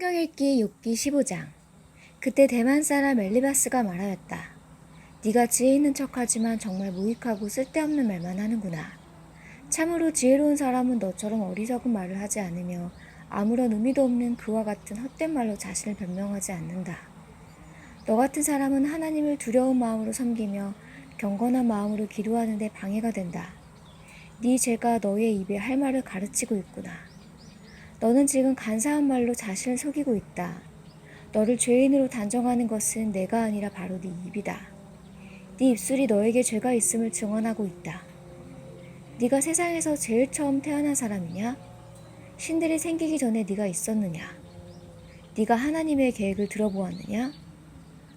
성경 읽기 6기 15장 그때 대만 사람 엘리바스가 말하였다. 네가 지혜 있는 척하지만 정말 무익하고 쓸데없는 말만 하는구나. 참으로 지혜로운 사람은 너처럼 어리석은 말을 하지 않으며 아무런 의미도 없는 그와 같은 헛된 말로 자신을 변명하지 않는다. 너 같은 사람은 하나님을 두려운 마음으로 섬기며 경건한 마음으로 기도하는데 방해가 된다. 네 죄가 너의 입에 할 말을 가르치고 있구나. 너는 지금 간사한 말로 자신을 속이고 있다. 너를 죄인으로 단정하는 것은 내가 아니라 바로 네 입이다. 네 입술이 너에게 죄가 있음을 증언하고 있다. 네가 세상에서 제일 처음 태어난 사람이냐? 신들이 생기기 전에 네가 있었느냐? 네가 하나님의 계획을 들어보았느냐?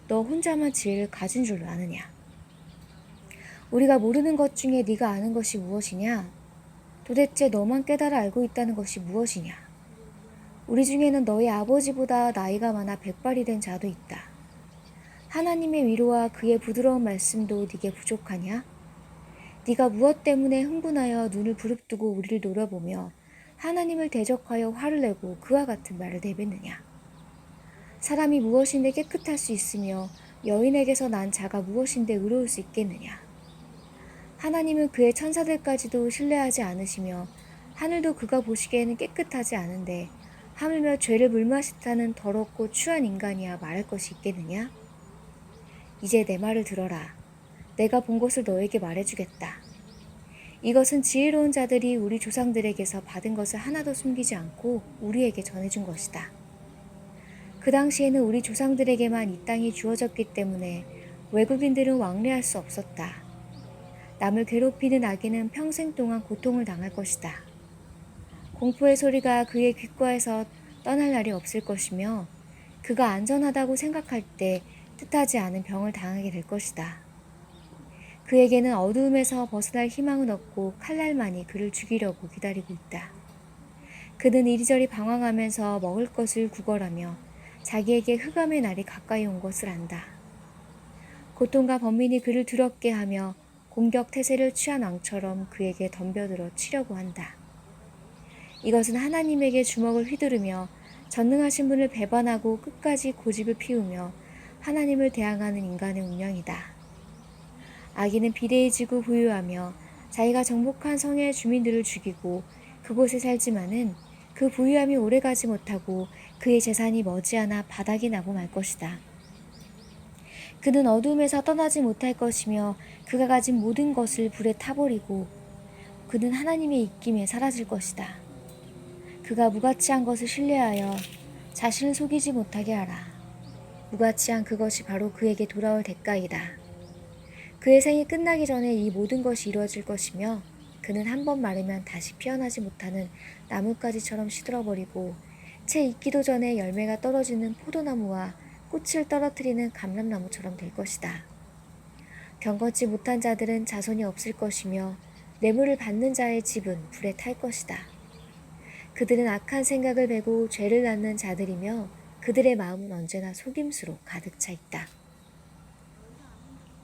너 혼자만 지혜를 가진 줄 아느냐? 우리가 모르는 것 중에 네가 아는 것이 무엇이냐? 도대체 너만 깨달아 알고 있다는 것이 무엇이냐? 우리 중에는 너희 아버지보다 나이가 많아 백발이 된 자도 있다. 하나님의 위로와 그의 부드러운 말씀도 네게 부족하냐? 네가 무엇 때문에 흥분하여 눈을 부릅뜨고 우리를 노려보며 하나님을 대적하여 화를 내고 그와 같은 말을 내뱉느냐? 사람이 무엇인데 깨끗할 수 있으며 여인에게서 난 자가 무엇인데 의로울 수 있겠느냐? 하나님은 그의 천사들까지도 신뢰하지 않으시며 하늘도 그가 보시기에는 깨끗하지 않은데 하물며 죄를 물마시다는 더럽고 추한 인간이야 말할 것이 있겠느냐? 이제 내 말을 들어라. 내가 본 것을 너에게 말해주겠다. 이것은 지혜로운 자들이 우리 조상들에게서 받은 것을 하나도 숨기지 않고 우리에게 전해준 것이다. 그 당시에는 우리 조상들에게만 이 땅이 주어졌기 때문에 외국인들은 왕래할 수 없었다. 남을 괴롭히는 아기는 평생 동안 고통을 당할 것이다. 공포의 소리가 그의 귓가에서 떠날 날이 없을 것이며 그가 안전하다고 생각할 때 뜻하지 않은 병을 당하게 될 것이다. 그에게는 어두움에서 벗어날 희망은 없고 칼날만이 그를 죽이려고 기다리고 있다. 그는 이리저리 방황하면서 먹을 것을 구걸하며 자기에게 흑암의 날이 가까이 온 것을 안다. 고통과 범민이 그를 두렵게 하며 공격 태세를 취한 왕처럼 그에게 덤벼들어 치려고 한다. 이것은 하나님에게 주먹을 휘두르며 전능하신 분을 배반하고 끝까지 고집을 피우며 하나님을 대항하는 인간의 운명이다. 아기는 비대해지고 부유하며 자기가 정복한 성의 주민들을 죽이고 그곳에 살지만은 그 부유함이 오래가지 못하고 그의 재산이 머지않아 바닥이 나고 말 것이다. 그는 어둠에서 떠나지 못할 것이며 그가 가진 모든 것을 불에 타버리고 그는 하나님의 입김에 사라질 것이다. 그가 무가치한 것을 신뢰하여 자신을 속이지 못하게 하라. 무가치한 그것이 바로 그에게 돌아올 대가이다. 그의 생이 끝나기 전에 이 모든 것이 이루어질 것이며 그는 한 번 마르면 다시 피어나지 못하는 나뭇가지처럼 시들어버리고 채 익기도 전에 열매가 떨어지는 포도나무와 꽃을 떨어뜨리는 감람나무처럼 될 것이다. 경건치 못한 자들은 자손이 없을 것이며 뇌물을 받는 자의 집은 불에 탈 것이다. 그들은 악한 생각을 베고 죄를 낳는 자들이며 그들의 마음은 언제나 속임수로 가득 차 있다.